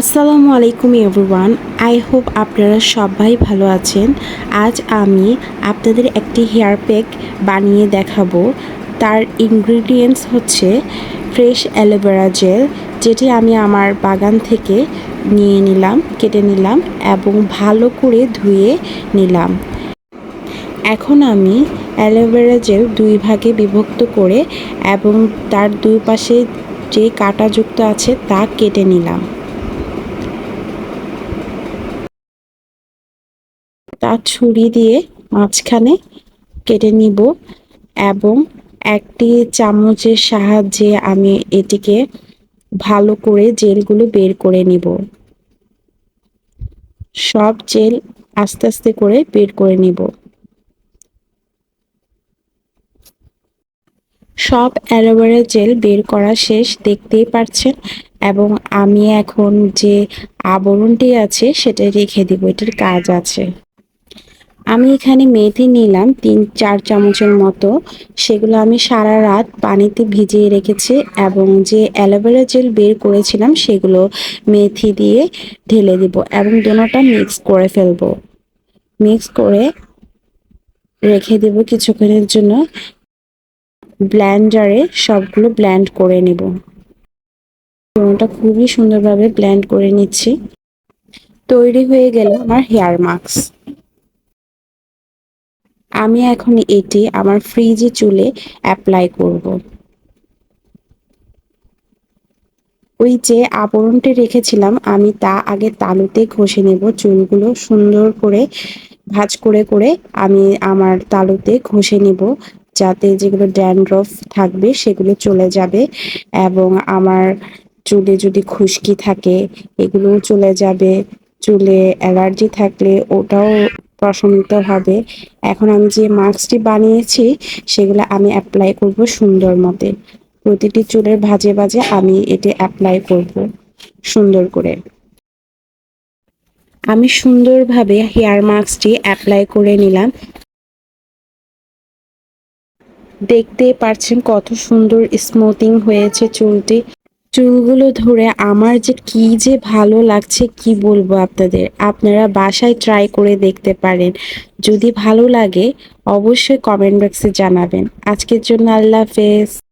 আসসালামু আলাইকুম everyone, I hope আপনারা সবাই ভালো আছেন। আজ আমি আপনাদের একটি হেয়ার প্যাক বানিয়ে দেখাবো। তার ইনগ্রিডিয়েন্টস হচ্ছে ফ্রেশ অ্যালোভেরা জেল যেটি আমি আমার বাগান থেকে নিয়ে নিলাম, কেটে নিলাম এবং ভালো করে ধুয়ে নিলাম। এখন আমি অ্যালোভেরা জেল দুই ভাগে বিভক্ত করে এবং তার দুই পাশে যে কাঁটাযুক্ত আছে তা কেটে নিলাম। তা ছুরি দিয়ে মাঝখানে কেটে নিব এবং একটি চামচের সাহায্যে আমি এটিকে ভালো করে জেলগুলো বের করে নিব। সব জেল আস্তে আস্তে করে বের করে নিব। সব অ্যালোভেরা জেল বের করা শেষ, দেখতেই পারছেন এবং আমি এখন যে আবরণটি আছে সেটা রেখে দিব, এটার কাজ আছে। আমি এখানে মেথি নিলাম তিন, চার চামচের মতো। সেগুলো আমি সারা রাত পানিতে ভিজিয়ে রেখেছি এবং যে অ্যালোভেরা জেল বের করেছিলাম সেগুলো মেথি দিয়ে ঢেলে দিব এবং দোনোটা মিক্স করে ফেলব। মিক্স করে রেখে দেব কিছুক্ষণের জন্য। ব্ল্যান্ডারে সবগুলো ব্ল্যান্ড করে নেব। দোনোটা খুবই সুন্দরভাবে ব্ল্যান্ড করে নিচ্ছি। তৈরি হয়ে গেল আমার হেয়ার মাস্ক। আমি এখন এটি আমার ফ্রিজে চুলে অ্যাপ্লাই করব। ওই যে আবরণটি রেখেছিলাম, আমি তা আগে তালুতে ঘষে নেব, চুলগুলো সুন্দর করে ভাজ করে করে আমি আমার তালুতে ঘষে নেব, যাতে যেগুলো ড্যান্ড্রফ থাকবে সেগুলো চলে যাবে এবং আমার চুলে যদি খুশকি থাকে এগুলোও চলে যাবে, চুলে অ্যালার্জি থাকলে ওটাও প্রশমিত হবে। এখন আমি যে মাস্কটি বানিয়েছি, সেগুলো আমি অ্যাপ্লাই করব সুন্দর মতে। প্রতিটি চুলের ভাজে ভাজে আমি এটি অ্যাপ্লাই করব সুন্দর করে। আমি সুন্দরভাবে হেয়ার মাস্কটি অ্যাপ্লাই করে নিলাম। দেখতে পারছেন কত সুন্দর স্মুথিং হয়েছে চুলটি। চুলগুলো ধরে আমার যে কি যে ভালো লাগছে কি বলব আপনাদের? আপনারা বাসায় ট্রাই করে দেখতে পারেন। যদি ভালো লাগে, অবশ্যই কমেন্ট বক্সে জানাবেন। আজকের জন্য আল্লাহ হাফেজ।